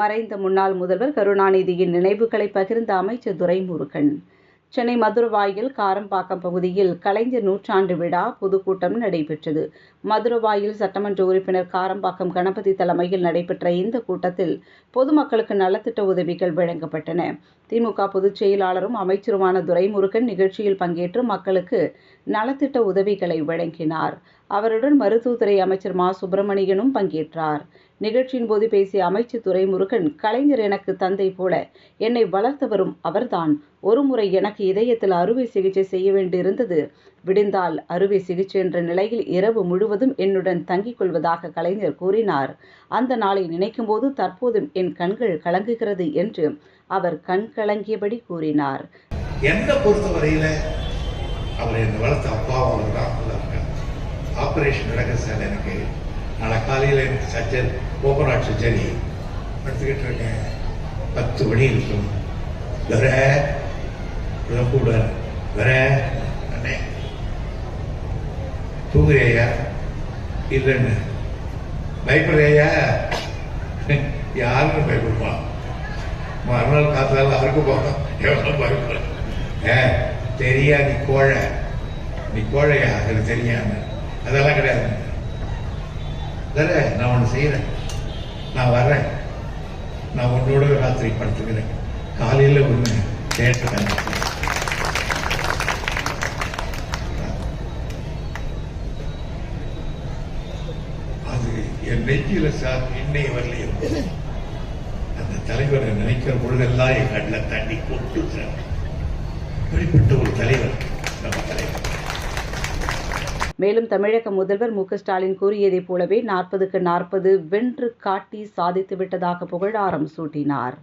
மறைந்த முன்னாள் முதல்வர் கருணாநிதியின் நினைவுகளை பகிர்ந்த அமைச்சர் துரைமுருகன். சென்னை மதுரவாயில் காரம்பாக்கம் பகுதியில் கலைஞர் நூற்றாண்டு விழா பொதுக்கூட்டம் நடைபெற்றது. மதுரவாயில் சட்டமன்ற உறுப்பினர் காரம்பாக்கம் கணபதி தலைமையில் நடைபெற்ற இந்த கூட்டத்தில் பொதுமக்களுக்கு நலத்திட்ட உதவிகள் வழங்கப்பட்டன. திமுக பொதுச் செயலாளரும் அமைச்சருமான துரைமுருகன் நிகழ்ச்சியில் பங்கேற்று மக்களுக்கு நலத்திட்ட உதவிகளை வழங்கினார். அவருடன் மருத்துவத்துறை அமைச்சர் மா. சுப்பிரமணியனும் பங்கேற்றார். நிகழ்ச்சியின் போது பேசிய அமைச்சர் துரைமுருகன் கலைஞர் எனக்கு தந்தை போல என்னை வளர்த்தவரும் அவர்தான். ஒருமுறை எனக்கு இதயத்தில் அறுவை சிகிச்சை செய்ய வேண்டியிருந்தது. விடிந்தால் அறுவை சிகிச்சை என்ற நிலையில் இரவு முழுவதும் என்னுடன் தங்கிக் கொள்வதாக கலைஞர் கூறினார். அந்த நாளை நினைக்கும்போது தற்போதும் என் கண்கள் கலங்குகிறது என்று அவர் கண் கலங்கியபடி கூறினார். என்னை பொறுத்தவரையில அவர் என்னை வளர்த்த அப்பாவும் ஆப்ரேஷன் நடக்க சார் எனக்கு நாளை காலையில் எனக்கு சர்ஜரி ஓப்பன் ஹார்ட் சர்ஜரி படுத்துக்கிட்டு இருக்கேன். பத்து மணி இருக்கும். வேற இப்படிதான் கூப்பிடுவார் வேற தூங்குறியா இல்லைன்னு. பயப்படுறியா யாருன்னு பயப்படுவான் மறுநாள் காத்தால அவருக்கு போகணும் எவ்வளோ பயப்படும் ஏ தெரியா நீ கோழை? நீ கோழையா? எனக்கு தெரியாம. அதெல்லாம் கிடையாது. வேற நான் ஒன்று செய்கிறேன் நான் வர்றேன். நான் உன்னோட ராத்திரி படுத்துக்கிறேன். காலையில் ஒன்று கேட்டுட்டேன். என் நெஞ்சில சார் இன்னைய வரலையும் அந்த தலைவரை நினைக்கிற பொழுதெல்லாம் என் கண்ணில் தண்ணி கொட்டு சார். இப்படிப்பட்ட ஒரு தலைவர் நம்ம தலைவர். மேலும் தமிழக முதல்வர் மு ஸ்டாலின் கூறியதைப் போலவே நாற்பதுக்கு நாற்பது வென்று காட்டி சாதித்து விட்டதாக புகழாரம் சூட்டினார்.